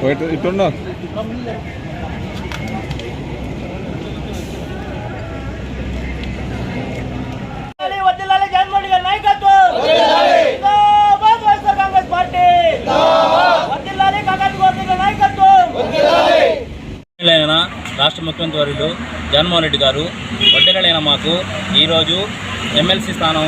போயிட்டு இப்போ తెలంగాణ రాష్ట్ర ముఖ్యమంత్రి వర్యులు జగన్మోహన్ రెడ్డి గారు వడ్డెలైన మాకు ఈరోజు ఎమ్మెల్సీ స్థానం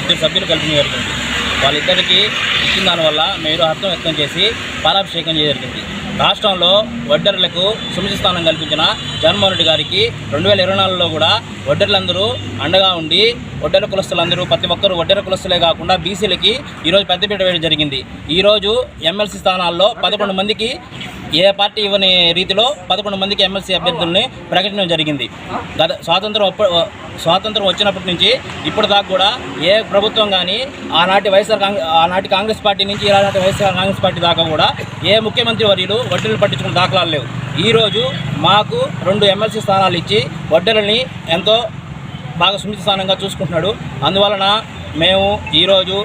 ఇద్దరు సభ్యులు కల్పించడం జరిగింది. వాళ్ళిద్దరికీ ఇచ్చిన దానివల్ల మీరు అర్థం వ్యక్తం చేసి పాలాభిషేకం చేయడం జరిగింది. రాష్ట్రంలో వడ్డెర్లకు సుమిత స్థానం కల్పించిన జగన్మోహన్ రెడ్డి గారికి రెండు వేల ఇరవై నాలుగులో కూడా వడ్డెర్లందరూ అండగా ఉండి వడ్డెర కులస్తులందరూ ప్రతి ఒక్కరు వడ్డెర కులస్తులే కాకుండా బీసీలకి ఈరోజు పెద్దపీట వేయడం జరిగింది. ఈరోజు ఎమ్మెల్సీ స్థానాల్లో పదకొండు మందికి ఏ పార్టీ ఇవ్వని రీతిలో పదకొండు మందికి ఎమ్మెల్సీ అభ్యర్థుల్ని ప్రకటించడం జరిగింది. గత స్వాతంత్రం స్వాతంత్రం వచ్చినప్పటి నుంచి ఇప్పుడు దాకా కూడా ఏ ప్రభుత్వం కానీ ఆనాటి వైఎస్ఆర్ కాంగ్రెస్ ఆనాటి కాంగ్రెస్ పార్టీ నుంచి ఈనాటి వైఎస్ఆర్ కాంగ్రెస్ పార్టీ దాకా కూడా ఏ ముఖ్యమంత్రి వర్యులు వడ్డీలు పట్టించుకున్న దాఖలాలు లేవు. ఈరోజు మాకు రెండు ఎమ్మెల్సీ స్థానాలు ఇచ్చి వడ్డీలని ఎంతో బాగా సుమిత స్థానంగా చూసుకుంటున్నాడు. అందువలన మేము ఈరోజు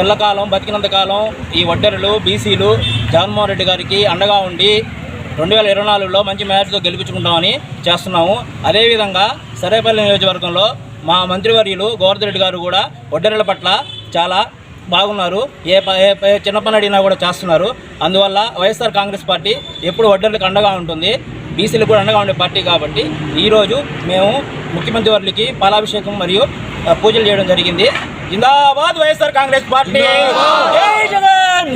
ఎల్లకాలం బతికినంత కాలం ఈ వడ్డెరలు బీసీలు జగన్మోహన్ రెడ్డి గారికి అండగా ఉండి రెండు వేల ఇరవై నాలుగులో మంచి మ్యాచ్తో గెలిపించుకుంటామని చేస్తున్నాము. అదేవిధంగా సరేపల్లి నియోజకవర్గంలో మా మంత్రివర్యులు గోవర్ధన్ రెడ్డి గారు కూడా వడ్డెరల పట్ల చాలా బాగున్నారు. ఏ ఏ చిన్న పని అడిగినా కూడా చేస్తున్నారు. అందువల్ల వైఎస్ఆర్ కాంగ్రెస్ పార్టీ ఎప్పుడు వడ్డెర్లకు అండగా ఉంటుంది. బీసీలకు కూడా అండగా ఉండే పార్టీ కాబట్టి ఈరోజు మేము ముఖ్యమంత్రి వర్యులకి పాలాభిషేకం మరియు పూజలు చేయడం జరిగింది. జిందాబాద్ వైఎస్ఆర్ కాంగ్రెస్ పార్టీ! జై జగన్!